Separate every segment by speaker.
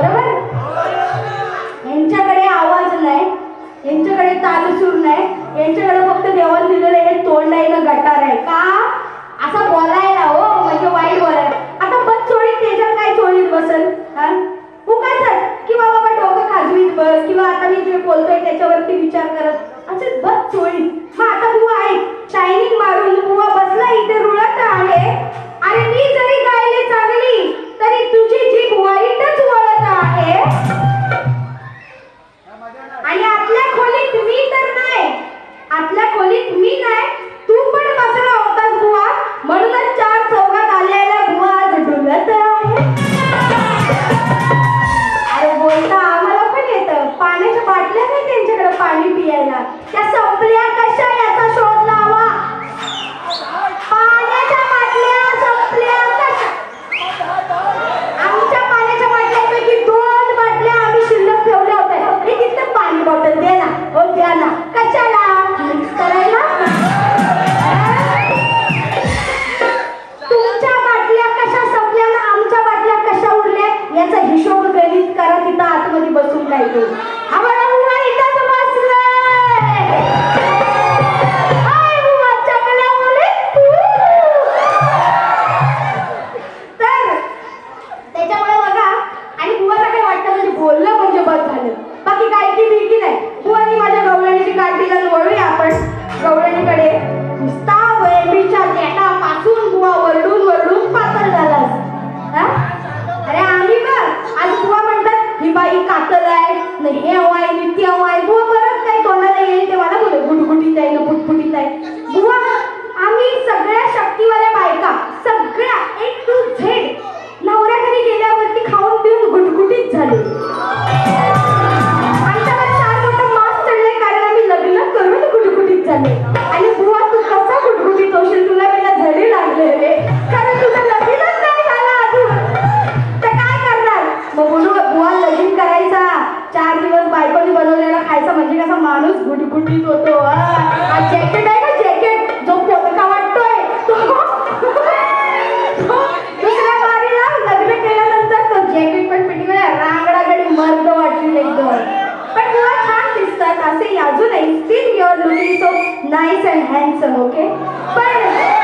Speaker 1: ஒருவர் बरोबर आहे. नाही हेव आहे नि तेव्हा आहे बुवा परत काय तोंडाला येईल ते मला बोले गुटगुटीत आहे ना पुटपुटीत आहे. बुवा आम्ही सगळ्या शक्तीवाल्या बायका सगळ्या एक टू झेड नवऱ्याखाली गेल्यावरती खाऊन पिऊन गुटगुटीत झाले. करून गुटगुटीत झाले. आणि बुवा तू कसा गुटगुटीत होशील? तुला मला झरी लागले रे. घालायचं म्हणजे कसा माणूस गुटगुटीत होतो जॅकेट आहे ना जॅकेट जो पोलका वाटतोय. दुसऱ्या लग्न केल्यानंतर तो जॅकेट पण पण छान दिसतात. असे अजूनही still your looking so nice and handsome okay पण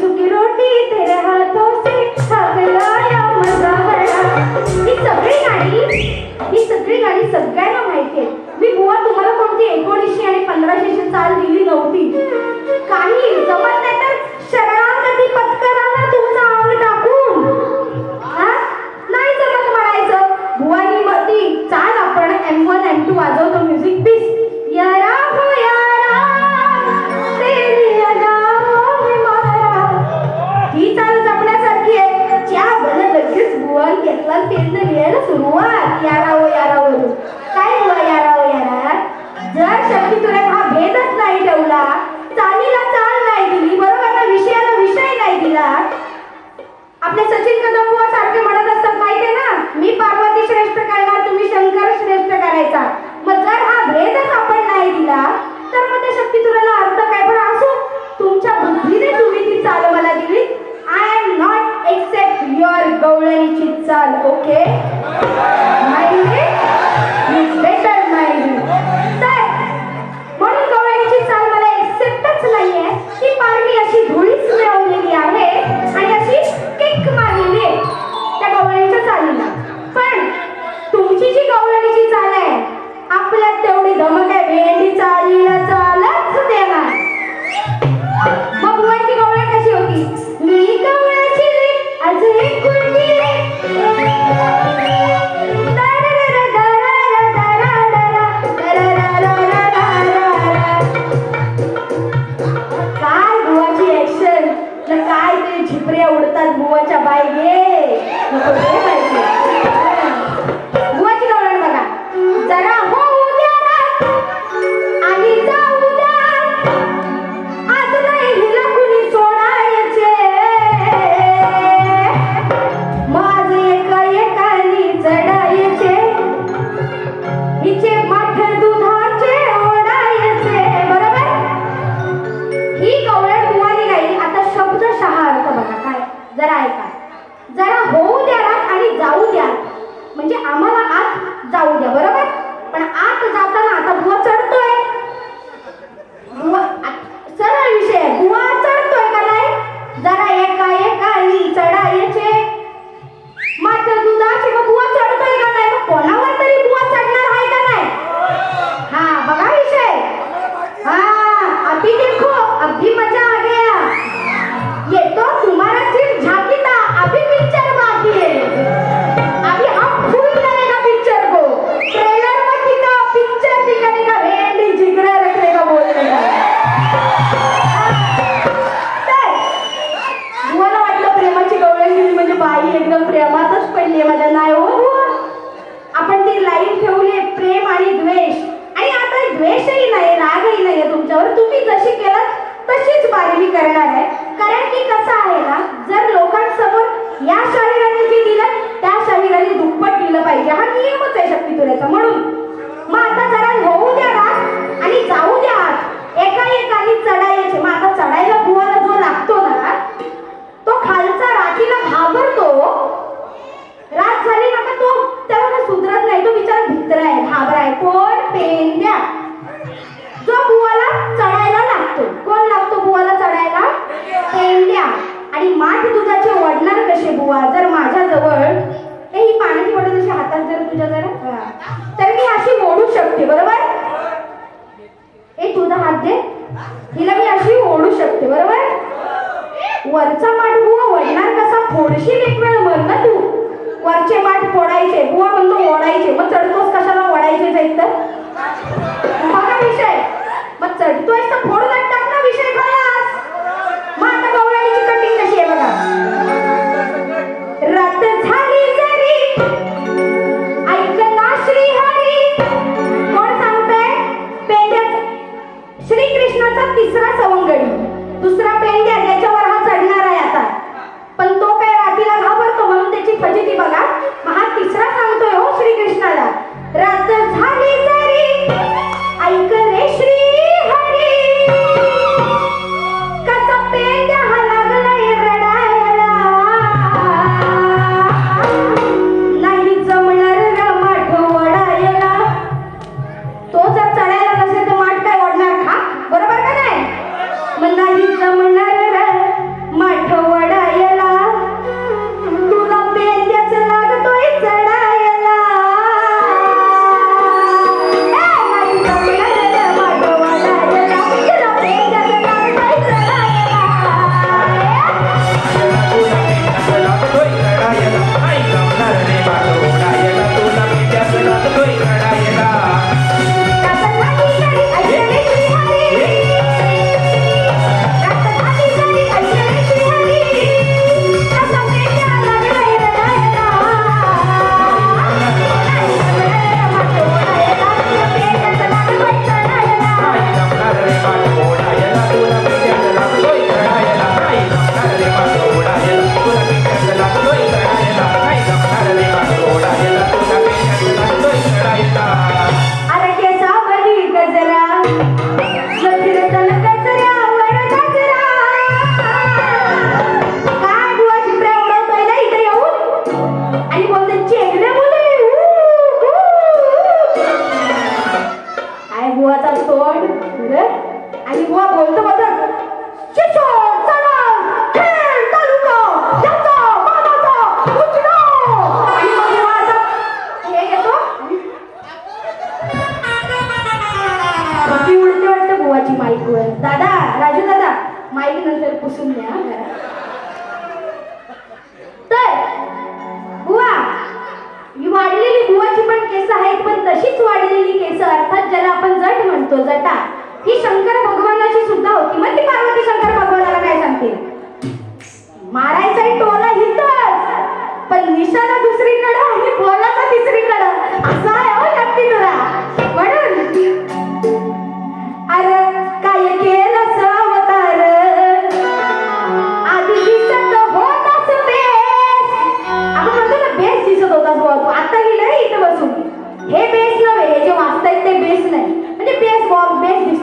Speaker 1: सुखी रोटी तेरे हाथों से हगलाया मजा हरा ही सगळी गाणी ही सगळी गाणी सगळ्यांना माहिती आहे. मी बुवा तुम्हाला कोणती एकोणीसशे आणि पंधराशेची चाल दिली नव्हती. काही जमा บัวจะใบเย่มาเปิดให้ मित्र आहे घाबरा आहे कोण पेन द्या जो बुवाला चढायला लागतो. कोण लागतो बुवाला चढायला? पेंड्या. आणि माठ दुधाचे वडणार कसे बुवा? जर माझ्या जवळ ही पाण्याची बॉटल अशी हातात जर तुझ्या जर तर मी अशी ओढू शकते बरोबर? हे तुझा हात दे. हिला मी अशी ओढू शकते बरोबर? वरचा बुवा म्हणतो ओढायचे. मग चढतोस कशाला ओढायचे जाईल तर? विषय? मग चढतोय तर फोड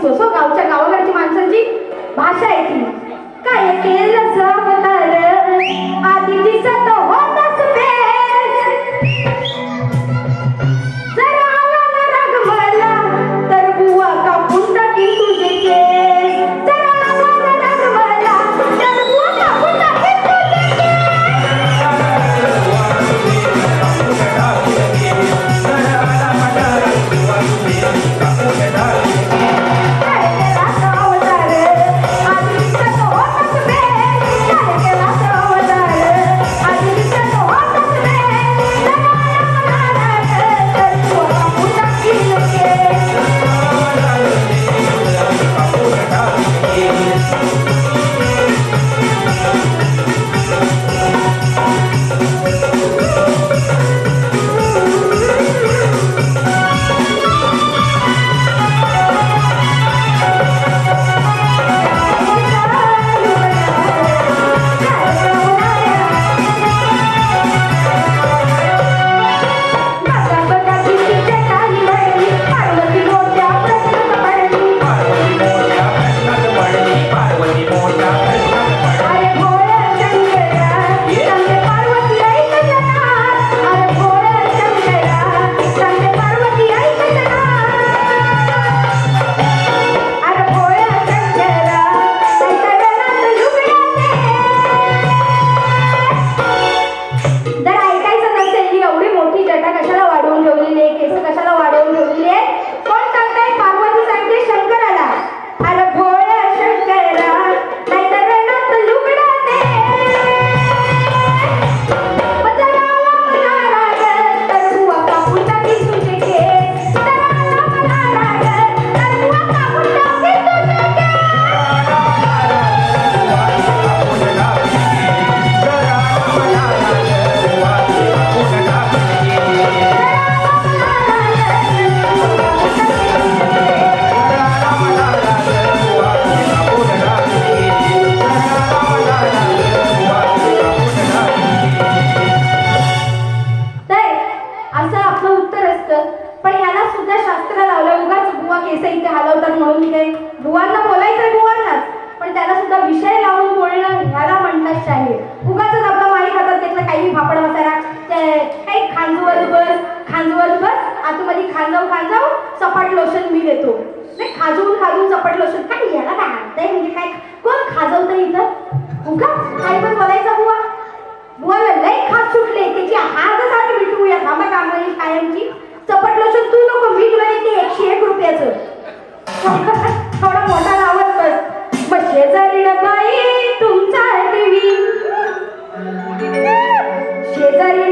Speaker 1: sửa suốt gào chân खाली खांदव खांदव चपाट लोशन मी देतो. नाही खाजवून खाजून चपाट लोशन काय याला काय आणताय? म्हणजे काय कोण खाजवतं इथं? उगा काय पण बोलायचं बुवा. बुवाला लय खास सुटले. त्याची आजच आज मिटवूया. थांबा कामाची कायमची. चपट लोशन तू नको मी तुला ते एकशे एक रुपयाचं. थोडा मोठा लावत बस. बसे जरीड बाई तुमचा टीव्ही. शेजारी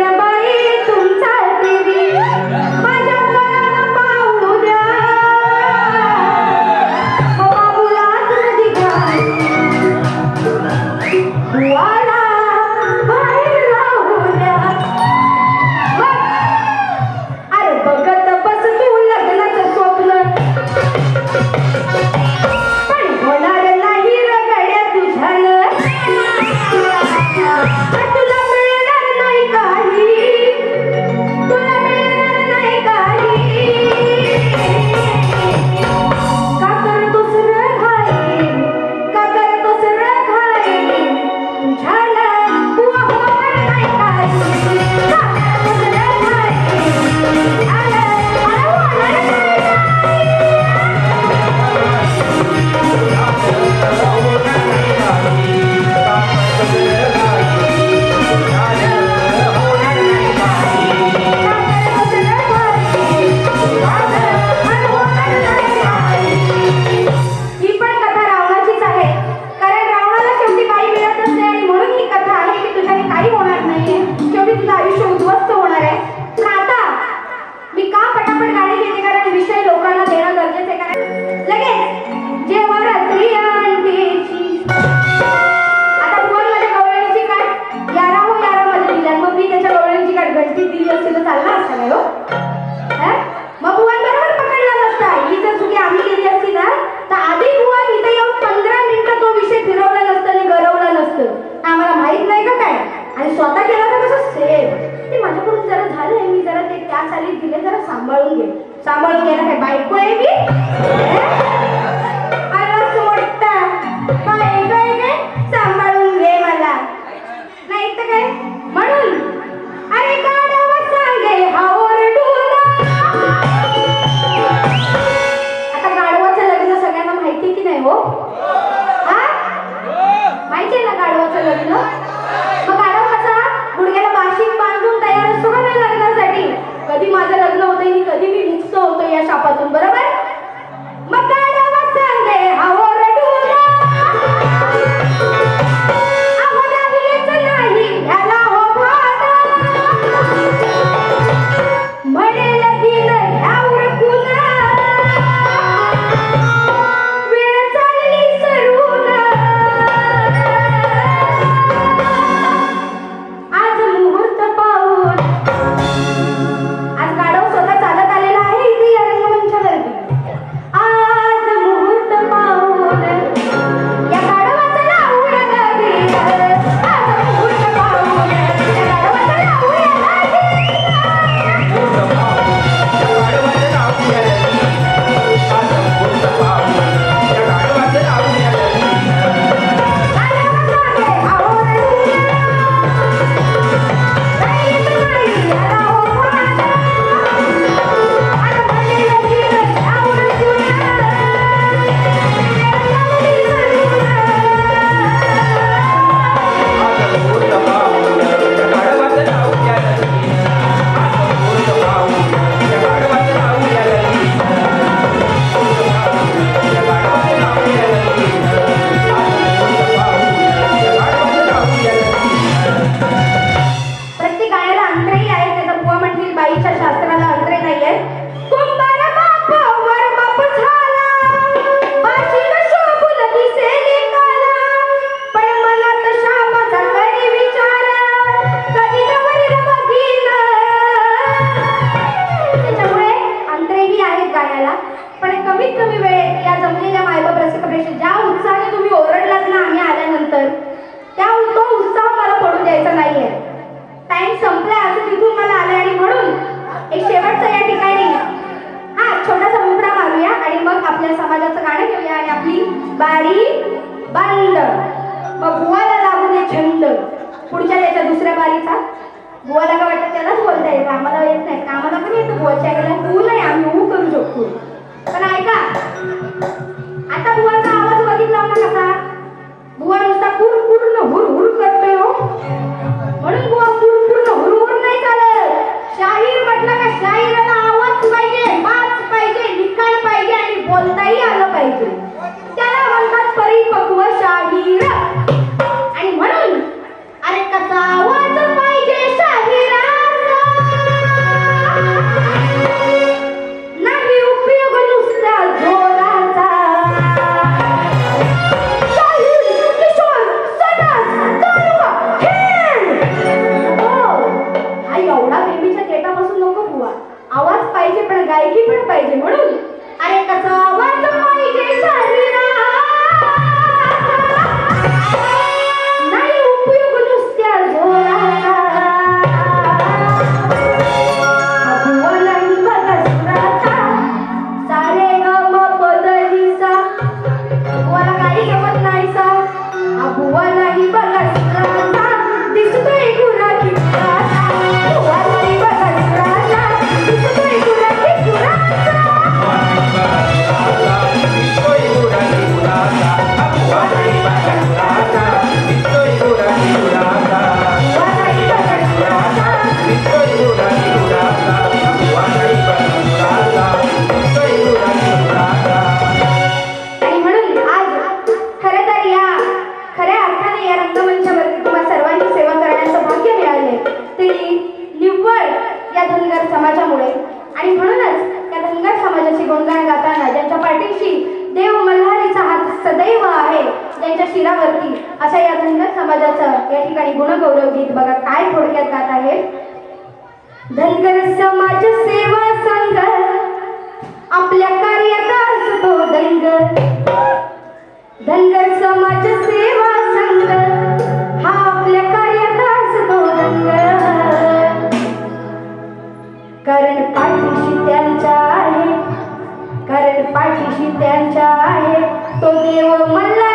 Speaker 1: पाठीशी त्यांच्या आहे. तो देव मला